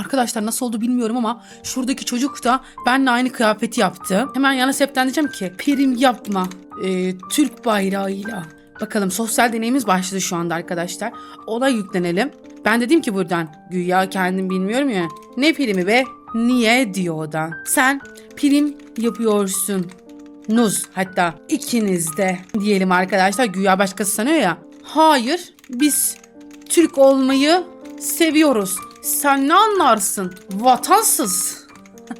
Arkadaşlar nasıl oldu bilmiyorum ama şuradaki çocuk da benimle aynı kıyafeti yaptı. Hemen yana septen diyeceğim ki prim yapma e, Türk bayrağıyla. Bakalım sosyal deneyimiz başladı şu anda arkadaşlar. Ona yüklenelim. Ben dedim ki buradan güya kendim bilmiyorum ya. Ne primi be? Niye diyor o da. Sen prim yapıyorsun. Nuz hatta ikiniz de diyelim arkadaşlar güya başkası sanıyor ya. Hayır biz Türk olmayı seviyoruz. Sen ne anlarsın? Vatansız.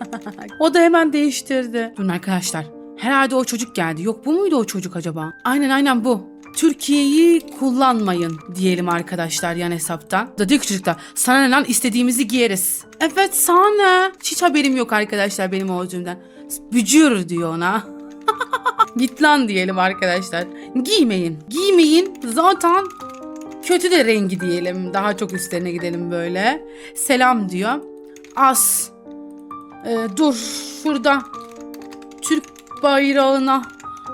o da hemen değiştirdi. Durun arkadaşlar. Herhalde o çocuk geldi. Yok bu muydu o çocuk acaba? Aynen aynen bu. Türkiye'yi kullanmayın diyelim arkadaşlar yan hesaptan. Da diyor ki çocuk da sana ne lan istediğimizi giyeriz. Evet sana? Hiç haberim yok arkadaşlar benim olduğumdan. Bücür diyor ona. Git lan diyelim arkadaşlar. Giymeyin. Giymeyin. Zaten kötü de rengi diyelim. Daha çok üstlerine gidelim böyle. Selam diyor. As. Ee, dur şurada. Türk bayrağına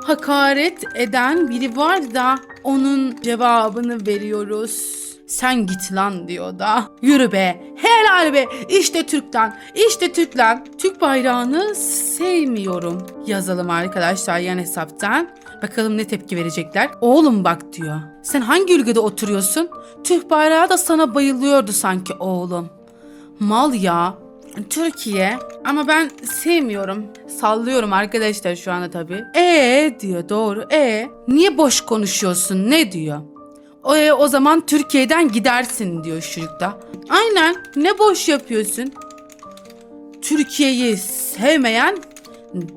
hakaret eden biri var da onun cevabını veriyoruz. Sen git lan diyor da. Yürü be. Helal be. İşte Türk'ten. İşte Türk'ten. Türk bayrağını sevmiyorum. Yazalım arkadaşlar yan hesaptan. Bakalım ne tepki verecekler. Oğlum bak diyor. Sen hangi ülkede oturuyorsun? Türk bayrağı da sana bayılıyordu sanki oğlum. Mal ya. Türkiye ama ben sevmiyorum. Sallıyorum arkadaşlar şu anda tabii. E diyor doğru. E niye boş konuşuyorsun ne diyor? O, e, o zaman Türkiye'den gidersin diyor çocuk da. Aynen ne boş yapıyorsun? Türkiye'yi sevmeyen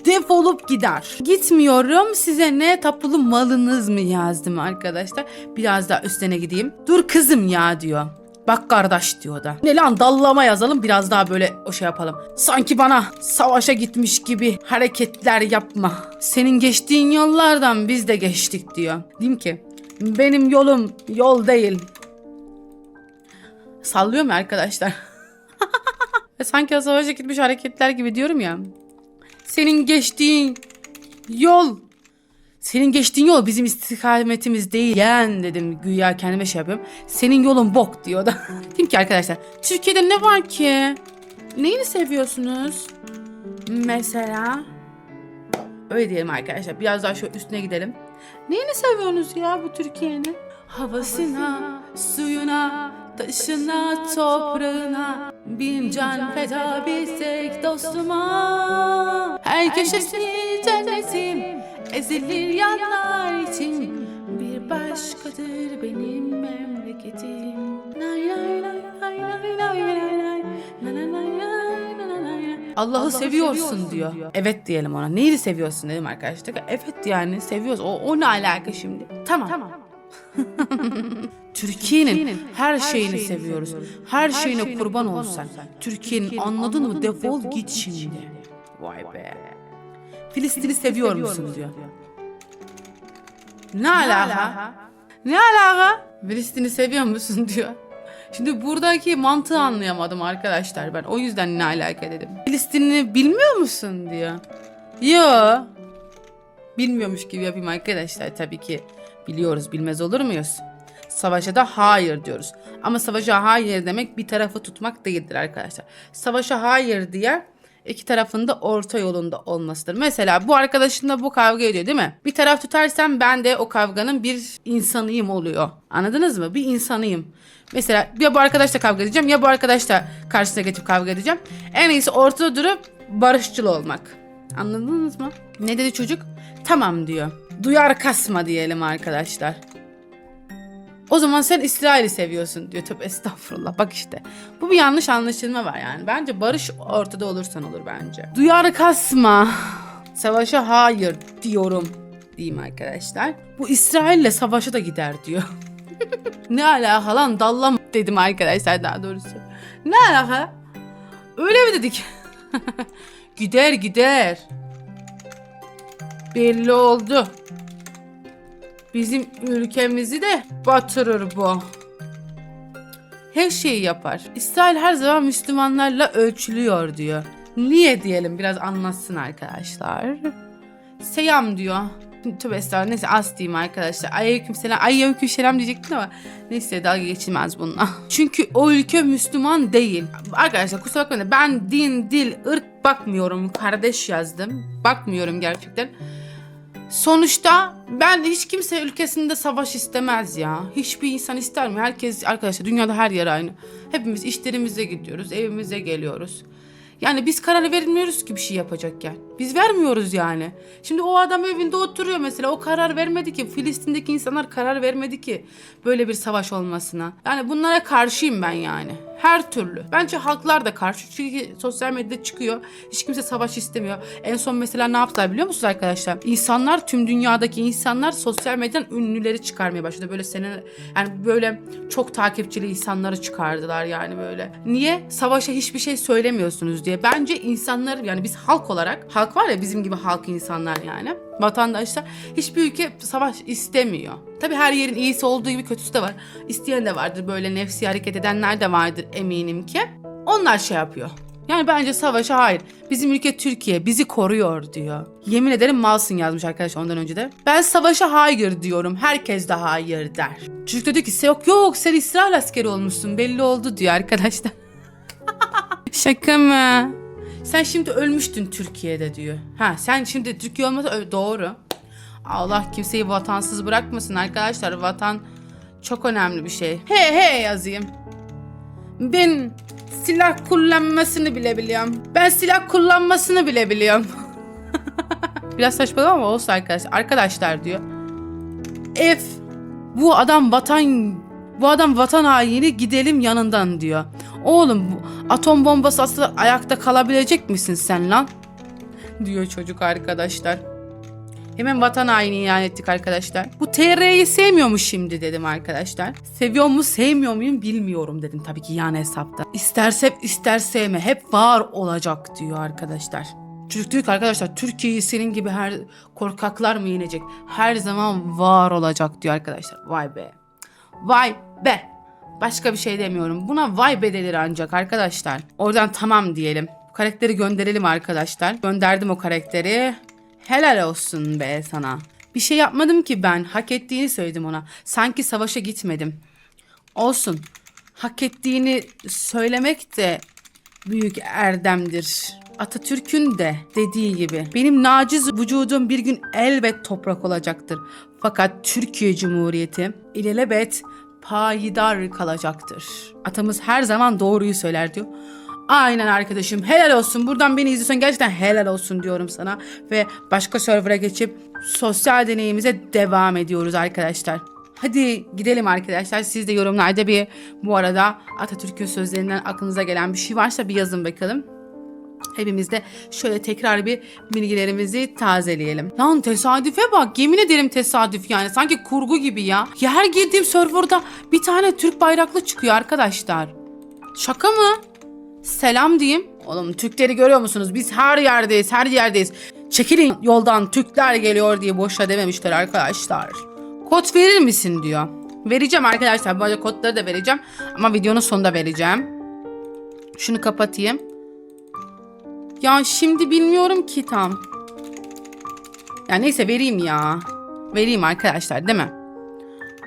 defolup gider. Gitmiyorum size ne tapulu malınız mı yazdım arkadaşlar. Biraz daha üstüne gideyim. Dur kızım ya diyor. Bak kardeş diyor da. Ne lan dallama yazalım biraz daha böyle o şey yapalım. Sanki bana savaşa gitmiş gibi hareketler yapma. Senin geçtiğin yollardan biz de geçtik diyor. Diyeyim ki benim yolum yol değil. Sallıyor mu arkadaşlar? Sanki savaşa gitmiş hareketler gibi diyorum ya. Senin geçtiğin yol senin geçtiğin yol bizim istikametimiz değil. Yen dedim güya kendime şey yapıyorum. Senin yolun bok diyor da. Dedim ki arkadaşlar Türkiye'de ne var ki? Neyini seviyorsunuz? Mesela öyle diyelim arkadaşlar. Biraz daha şöyle üstüne gidelim. Neyini seviyorsunuz ya bu Türkiye'nin? Havasına, suyuna, taşına, toprağına Bin can feda bir tek dostuma Her köşesi cennetim Ezilir yanlar için Bir başkadır benim memleketim. Allah'ı seviyorsun diyor. Evet diyelim ona. Neyi seviyorsun dedim arkadaşlar. Evet yani seviyoruz. O, o ne alaka şimdi? Tamam. Tamam. Türkiye'nin her şeyini seviyoruz. Her şeyine kurban olsan. Türkiye'nin anladın mı? Defol git şimdi. Vay be. Filistin'i seviyor musun diyor. Ne alaka? Ne alaka? Filistin'i seviyor musun diyor. Şimdi buradaki mantığı anlayamadım arkadaşlar ben. O yüzden ne alaka dedim. Filistin'i bilmiyor musun diyor. Yo. Bilmiyormuş gibi yapayım arkadaşlar tabii ki. Biliyoruz bilmez olur muyuz? Savaşa da hayır diyoruz. Ama savaşa hayır demek bir tarafı tutmak değildir arkadaşlar. Savaşa hayır diye iki tarafın da orta yolunda olmasıdır. Mesela bu arkadaşınla bu kavga ediyor değil mi? Bir taraf tutarsam ben de o kavganın bir insanıyım oluyor. Anladınız mı? Bir insanıyım. Mesela ya bu arkadaşla kavga edeceğim ya bu arkadaşla karşısına geçip kavga edeceğim. En iyisi ortada durup barışçıl olmak. Anladınız mı? Ne dedi çocuk? Tamam diyor. Duyar kasma diyelim arkadaşlar. O zaman sen İsrail'i seviyorsun diyor. Tövbe estağfurullah. Bak işte. Bu bir yanlış anlaşılma var yani. Bence barış ortada olursan olur bence. Duyar kasma. Savaşa hayır diyorum diyeyim arkadaşlar. Bu İsrail'le savaşa da gider diyor. ne alaka lan dallam dedim arkadaşlar daha doğrusu. Ne alaka? Öyle mi dedik? gider gider. Belli oldu. Bizim ülkemizi de batırır bu. Her şeyi yapar. İsrail her zaman Müslümanlarla ölçülüyor diyor. Niye diyelim biraz anlatsın arkadaşlar. Seyam diyor. Tövbe estağfurullah. Neyse az diyeyim arkadaşlar. Aleyküm selam. Aleyküm selam diyecektim ama neyse dalga geçilmez bununla. Çünkü o ülke Müslüman değil. Arkadaşlar kusura bakmayın ben din, dil, ırk bakmıyorum. Kardeş yazdım. Bakmıyorum gerçekten. Sonuçta ben hiç kimse ülkesinde savaş istemez ya. Hiçbir insan ister mi? Herkes arkadaşlar dünyada her yer aynı. Hepimiz işlerimize gidiyoruz, evimize geliyoruz. Yani biz karar vermiyoruz ki bir şey yapacakken. Biz vermiyoruz yani. Şimdi o adam evinde oturuyor mesela. O karar vermedi ki. Filistin'deki insanlar karar vermedi ki böyle bir savaş olmasına. Yani bunlara karşıyım ben yani. Her türlü. Bence halklar da karşı. Çünkü sosyal medyada çıkıyor. Hiç kimse savaş istemiyor. En son mesela ne yaptılar biliyor musunuz arkadaşlar? İnsanlar tüm dünyadaki insanlar sosyal medyadan ünlüleri çıkarmaya başladı. Böyle sene yani böyle çok takipçili insanları çıkardılar yani böyle. Niye? Savaşa hiçbir şey söylemiyorsunuz diye. Bence insanlar yani biz halk olarak halk var ya bizim gibi halk insanlar yani vatandaşlar hiçbir ülke savaş istemiyor. Tabi her yerin iyisi olduğu gibi kötüsü de var. İsteyen de vardır böyle nefsi hareket edenler de vardır eminim ki. Onlar şey yapıyor. Yani bence savaşa hayır. Bizim ülke Türkiye bizi koruyor diyor. Yemin ederim malsın yazmış arkadaşlar ondan önce de. Ben savaşa hayır diyorum. Herkes de hayır der. Çocuk diyor ki yok yok sen İsrail askeri olmuşsun belli oldu diyor arkadaşlar. Şaka mı? Sen şimdi ölmüştün Türkiye'de diyor. Ha sen şimdi Türkiye olmasa doğru. Allah kimseyi vatansız bırakmasın arkadaşlar. Vatan çok önemli bir şey. He he yazayım. Ben silah kullanmasını bile biliyorum. Ben silah kullanmasını bile biliyorum. Biraz saçmalama ama olsun arkadaşlar. Arkadaşlar diyor. F bu adam vatan bu adam vatan haini gidelim yanından diyor. Oğlum atom bombası atsa ayakta kalabilecek misin sen lan? Diyor çocuk arkadaşlar. Hemen vatan haini ilan ettik arkadaşlar. Bu TR'yi sevmiyor mu şimdi dedim arkadaşlar. Seviyor mu sevmiyor muyum bilmiyorum dedim tabii ki yan hesapta. İsterse ister sevme hep var olacak diyor arkadaşlar. Çocuk diyor ki arkadaşlar Türkiye'yi senin gibi her korkaklar mı yenecek? Her zaman var olacak diyor arkadaşlar. Vay be. Vay be. Başka bir şey demiyorum. Buna vay be denir ancak arkadaşlar. Oradan tamam diyelim. Karakteri gönderelim arkadaşlar. Gönderdim o karakteri. Helal olsun be sana. Bir şey yapmadım ki ben. Hak ettiğini söyledim ona. Sanki savaşa gitmedim. Olsun. Hak ettiğini söylemek de büyük erdemdir. Atatürk'ün de dediği gibi benim naciz vücudum bir gün elbet toprak olacaktır. Fakat Türkiye Cumhuriyeti ilelebet payidar kalacaktır. Atamız her zaman doğruyu söyler diyor. Aynen arkadaşım helal olsun buradan beni izliyorsan gerçekten helal olsun diyorum sana. Ve başka server'a geçip sosyal deneyimize devam ediyoruz arkadaşlar. Hadi gidelim arkadaşlar. Siz de yorumlarda bir bu arada Atatürk'ün sözlerinden aklınıza gelen bir şey varsa bir yazın bakalım. Hepimiz de şöyle tekrar bir bilgilerimizi tazeleyelim. Lan tesadüfe bak yemin ederim tesadüf yani sanki kurgu gibi ya. Ya her girdiğim serverda bir tane Türk bayraklı çıkıyor arkadaşlar. Şaka mı? Selam diyeyim. Oğlum Türkleri görüyor musunuz? Biz her yerdeyiz, her yerdeyiz. Çekilin yoldan Türkler geliyor diye boşa dememişler arkadaşlar. Kod verir misin diyor. Vereceğim arkadaşlar. Bu arada kodları da vereceğim. Ama videonun sonunda vereceğim. Şunu kapatayım. Ya şimdi bilmiyorum ki tam. Ya neyse vereyim ya. Vereyim arkadaşlar değil mi?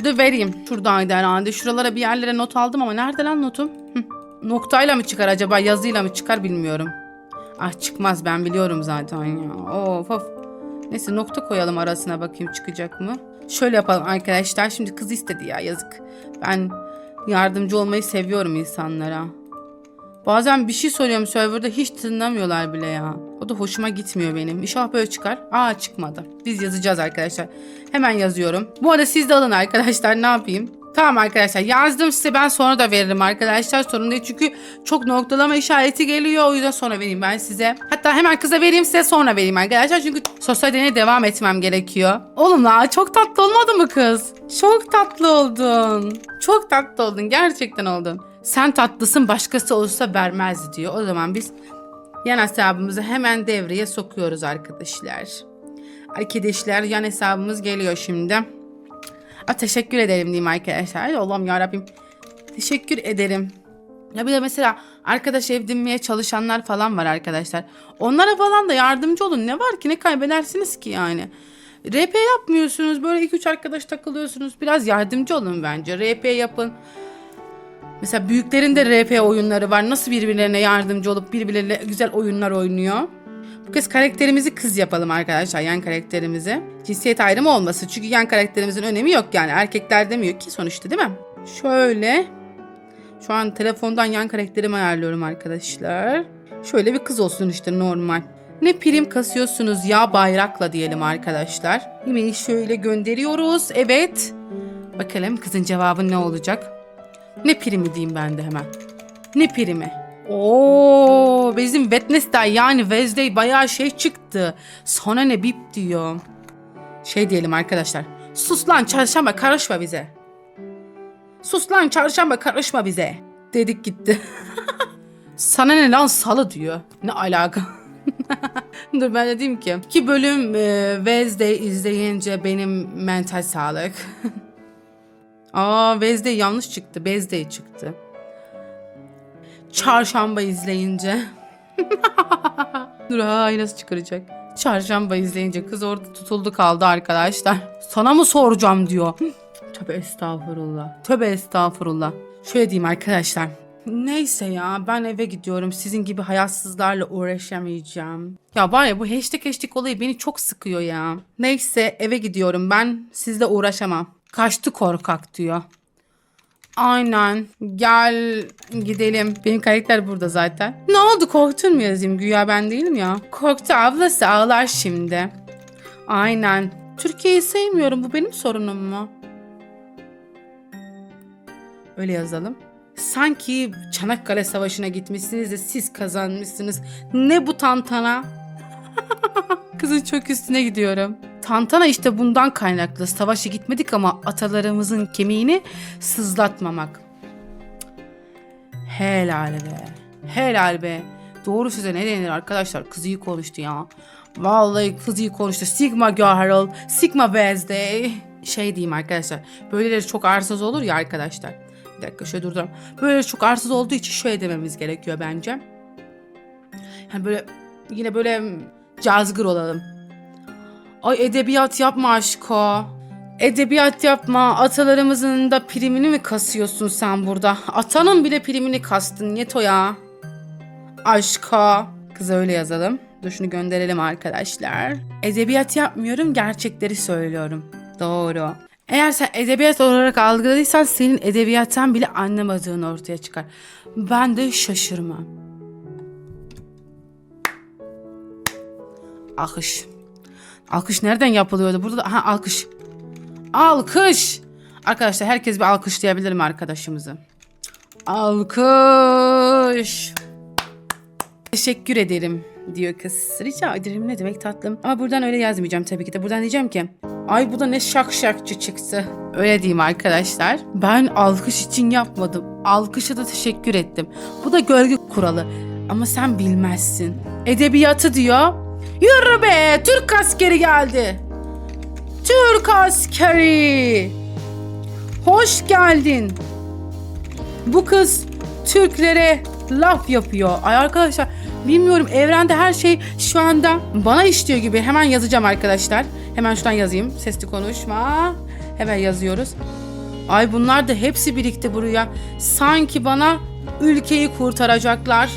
Dur vereyim. Şuradaydı herhalde. Şuralara bir yerlere not aldım ama nerede lan notum? Hı. Noktayla mı çıkar acaba yazıyla mı çıkar bilmiyorum. Ah çıkmaz ben biliyorum zaten ya. Of of. Neyse nokta koyalım arasına bakayım çıkacak mı? Şöyle yapalım arkadaşlar. Şimdi kız istedi ya yazık. Ben yardımcı olmayı seviyorum insanlara. Bazen bir şey soruyorum serverda hiç tınlamıyorlar bile ya. O da hoşuma gitmiyor benim. İnşallah böyle çıkar. Aa çıkmadı. Biz yazacağız arkadaşlar. Hemen yazıyorum. Bu arada siz de alın arkadaşlar ne yapayım? Tamam arkadaşlar yazdım size ben sonra da veririm arkadaşlar sorun değil çünkü çok noktalama işareti geliyor o yüzden sonra vereyim ben size. Hatta hemen kıza vereyim size sonra vereyim arkadaşlar çünkü sosyal deneye devam etmem gerekiyor. Oğlum la çok tatlı olmadı mı kız? Çok tatlı oldun. Çok tatlı oldun gerçekten oldun. Sen tatlısın başkası olursa vermez diyor. O zaman biz yan hesabımızı hemen devreye sokuyoruz arkadaşlar. Arkadaşlar yan hesabımız geliyor şimdi. A, teşekkür ederim diyeyim arkadaşlar. Allah'ım yarabbim. Teşekkür ederim. Ya bir de mesela arkadaş edinmeye çalışanlar falan var arkadaşlar. Onlara falan da yardımcı olun. Ne var ki ne kaybedersiniz ki yani. RP yapmıyorsunuz. Böyle 2-3 arkadaş takılıyorsunuz. Biraz yardımcı olun bence. RP yapın. Mesela büyüklerin de RP oyunları var. Nasıl birbirlerine yardımcı olup birbirlerine güzel oyunlar oynuyor. Bu kez karakterimizi kız yapalım arkadaşlar. Yan karakterimizi. Cinsiyet ayrımı olmasın. Çünkü yan karakterimizin önemi yok yani. Erkekler demiyor ki sonuçta değil mi? Şöyle. Şu an telefondan yan karakterimi ayarlıyorum arkadaşlar. Şöyle bir kız olsun işte normal. Ne prim kasıyorsunuz ya bayrakla diyelim arkadaşlar. Yemeği şöyle gönderiyoruz. Evet. Bakalım kızın cevabı ne olacak? Ne primi diyeyim ben de hemen. Ne primi? Oo, bizim Wednesday yani Wednesday bayağı şey çıktı. Sonra ne bip diyor. Şey diyelim arkadaşlar. Sus lan çarşamba karışma bize. Sus lan çarşamba karışma bize. Dedik gitti. Sana ne lan salı diyor. Ne alaka? Dur ben de diyeyim ki. İki bölüm e, Wednesday izleyince benim mental sağlık. Aa Wednesday yanlış çıktı. Wednesday çıktı. Çarşamba izleyince. Dur ha nasıl çıkaracak? Çarşamba izleyince kız orada tutuldu kaldı arkadaşlar. Sana mı soracağım diyor. Tövbe estağfurullah. Tövbe estağfurullah. Şöyle diyeyim arkadaşlar. Neyse ya ben eve gidiyorum. Sizin gibi hayatsızlarla uğraşamayacağım. Ya var ya bu hashtag hashtag olayı beni çok sıkıyor ya. Neyse eve gidiyorum ben sizle uğraşamam. Kaçtı korkak diyor. Aynen. Gel gidelim. Benim karakter burada zaten. Ne oldu korktun mu yazayım? Güya ben değilim ya. Korktu ablası ağlar şimdi. Aynen. Türkiye'yi sevmiyorum. Bu benim sorunum mu? Öyle yazalım. Sanki Çanakkale Savaşı'na gitmişsiniz de siz kazanmışsınız. Ne bu tantana? Kızın çok üstüne gidiyorum. Tantana işte bundan kaynaklı. Savaşa gitmedik ama atalarımızın kemiğini sızlatmamak. Helal be. Helal be. Doğru söze ne denir arkadaşlar? Kız iyi konuştu ya. Vallahi kız iyi konuştu. Sigma Girl, Sigma Wednesday. Şey diyeyim arkadaşlar. Böyleleri çok arsız olur ya arkadaşlar. Bir dakika şöyle durduralım. Böyle çok arsız olduğu için şöyle dememiz gerekiyor bence. Yani böyle yine böyle cazgır olalım. Ay edebiyat yapma aşko. Edebiyat yapma. Atalarımızın da primini mi kasıyorsun sen burada? Atanın bile primini kastın Yeto ya. Aşko. Kıza öyle yazalım. Dur şunu gönderelim arkadaşlar. Edebiyat yapmıyorum gerçekleri söylüyorum. Doğru. Eğer sen edebiyat olarak algıladıysan senin edebiyattan bile anlamadığın ortaya çıkar. Ben de şaşırmam. Alkış. Alkış nereden yapılıyordu? Burada da ha alkış. Alkış. Arkadaşlar herkes bir alkışlayabilir mi arkadaşımızı? Alkış. Teşekkür ederim diyor kız. Rica ederim ne demek tatlım. Ama buradan öyle yazmayacağım tabii ki de. Buradan diyeceğim ki ay bu da ne şak şakçı çıktı. Öyle diyeyim arkadaşlar. Ben alkış için yapmadım. Alkışa da teşekkür ettim. Bu da gölge kuralı. Ama sen bilmezsin. Edebiyatı diyor. Yürü be Türk askeri geldi. Türk askeri. Hoş geldin. Bu kız Türklere laf yapıyor. Ay arkadaşlar bilmiyorum evrende her şey şu anda bana işliyor gibi. Hemen yazacağım arkadaşlar. Hemen şuradan yazayım. Sesli konuşma. Hemen yazıyoruz. Ay bunlar da hepsi birlikte buraya. Sanki bana ülkeyi kurtaracaklar.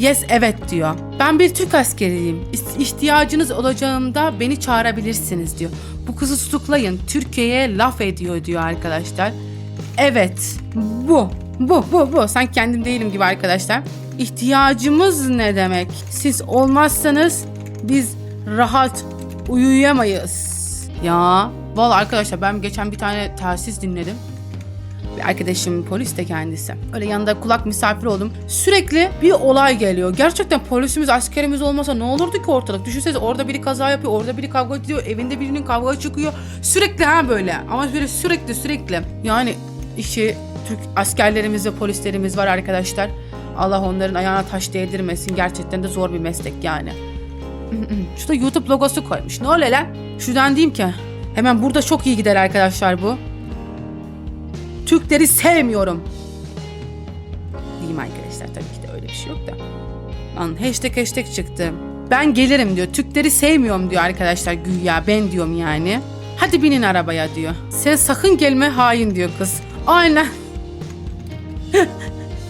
Yes evet diyor. Ben bir Türk askeriyim. İhtiyacınız olacağında beni çağırabilirsiniz diyor. Bu kızı tutuklayın. Türkiye'ye laf ediyor diyor arkadaşlar. Evet. Bu. Bu bu bu. Sen kendim değilim gibi arkadaşlar. İhtiyacımız ne demek? Siz olmazsanız biz rahat uyuyamayız. Ya vallahi arkadaşlar ben geçen bir tane telsiz dinledim. Bir arkadaşım polis de kendisi. Öyle yanında kulak misafir oldum. Sürekli bir olay geliyor. Gerçekten polisimiz, askerimiz olmasa ne olurdu ki ortalık? Düşünsenize orada biri kaza yapıyor, orada biri kavga ediyor, evinde birinin kavga çıkıyor. Sürekli ha böyle. Ama böyle sürekli sürekli. Yani işi Türk askerlerimiz ve polislerimiz var arkadaşlar. Allah onların ayağına taş değdirmesin. Gerçekten de zor bir meslek yani. Şurada YouTube logosu koymuş. Ne oluyor lan? Şuradan diyeyim ki. Hemen burada çok iyi gider arkadaşlar bu. Türkleri sevmiyorum. Diyeyim arkadaşlar tabii ki de öyle bir şey yok da. Lan hashtag hashtag çıktı. Ben gelirim diyor. Türkleri sevmiyorum diyor arkadaşlar güya. Ben diyorum yani. Hadi binin arabaya diyor. Sen sakın gelme hain diyor kız. Aynen.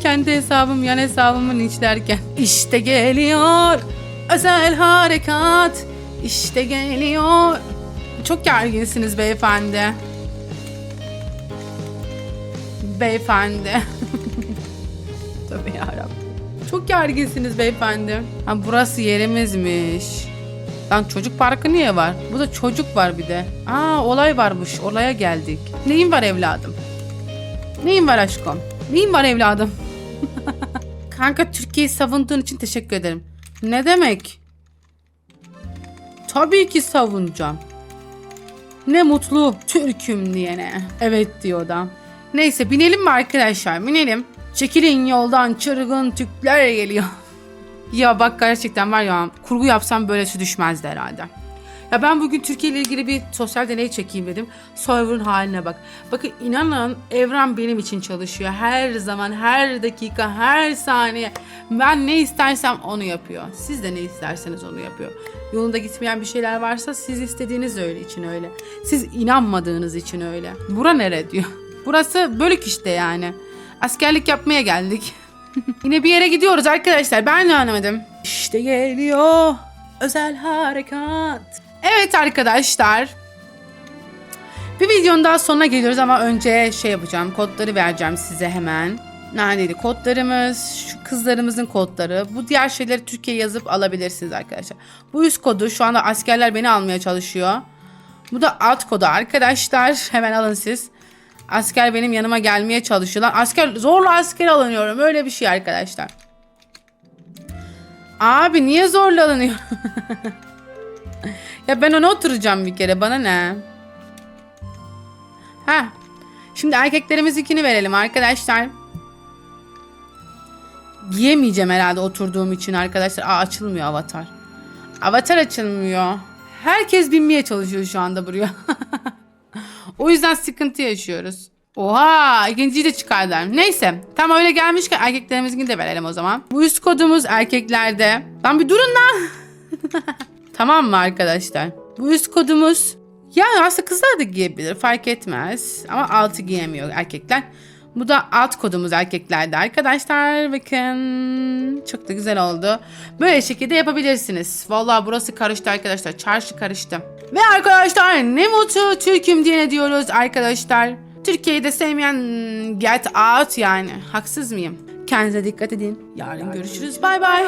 Kendi hesabım yan hesabımı linçlerken. İşte geliyor özel harekat. İşte geliyor. Çok gerginsiniz beyefendi. Beyefendi. Tövbe yarabbim. Çok gerginsiniz beyefendi. Ha burası yerimizmiş. Lan çocuk parkı niye var? Burada çocuk var bir de. Aa olay varmış. Olaya geldik. Neyin var evladım? Neyin var aşkım? Neyin var evladım? Kanka Türkiye'yi savunduğun için teşekkür ederim. Ne demek? Tabii ki savunacağım. Ne mutlu Türk'üm diyene. Evet diyor da. Neyse binelim mi arkadaşlar? Binelim. Çekilin yoldan çırgın Türkler geliyor. ya bak gerçekten var ya kurgu yapsam böylesi düşmezdi herhalde. Ya ben bugün Türkiye ile ilgili bir sosyal deney çekeyim dedim. Server'ın haline bak. Bakın inanın evren benim için çalışıyor. Her zaman, her dakika, her saniye. Ben ne istersem onu yapıyor. Siz de ne isterseniz onu yapıyor. Yolunda gitmeyen bir şeyler varsa siz istediğiniz öyle için öyle. Siz inanmadığınız için öyle. Bura nere diyor. Burası bölük işte yani. Askerlik yapmaya geldik. Yine bir yere gidiyoruz arkadaşlar. Ben de anlamadım. İşte geliyor özel harekat. Evet arkadaşlar. Bir videonun daha sonuna geliyoruz ama önce şey yapacağım. Kodları vereceğim size hemen. Neredeydi? Kodlarımız, şu kızlarımızın kodları. Bu diğer şeyleri Türkiye yazıp alabilirsiniz arkadaşlar. Bu üst kodu şu anda askerler beni almaya çalışıyor. Bu da alt kodu arkadaşlar. Hemen alın siz. Asker benim yanıma gelmeye çalışıyorlar. Asker zorla asker alınıyorum. Öyle bir şey arkadaşlar. Abi niye zorla alınıyor? ya ben ona oturacağım bir kere. Bana ne? Ha. Şimdi erkeklerimizinkini verelim arkadaşlar. Giyemeyeceğim herhalde oturduğum için arkadaşlar. Aa açılmıyor avatar. Avatar açılmıyor. Herkes binmeye çalışıyor şu anda buraya. o yüzden sıkıntı yaşıyoruz. Oha ikinciyi de çıkardılar. Neyse tam öyle gelmişken erkeklerimizinkini de verelim o zaman. Bu üst kodumuz erkeklerde. Lan bir durun lan. tamam mı arkadaşlar? Bu üst kodumuz yani aslında kızlar da giyebilir fark etmez. Ama altı giyemiyor erkekler. Bu da alt kodumuz erkeklerde arkadaşlar. Bakın çok da güzel oldu. Böyle şekilde yapabilirsiniz. Vallahi burası karıştı arkadaşlar. Çarşı karıştı. Ve arkadaşlar ne mutlu Türk'üm diye diyoruz arkadaşlar. Türkiye'yi de sevmeyen get out yani. Haksız mıyım? Kendinize dikkat edin. Yarın görüşürüz. Bay bay.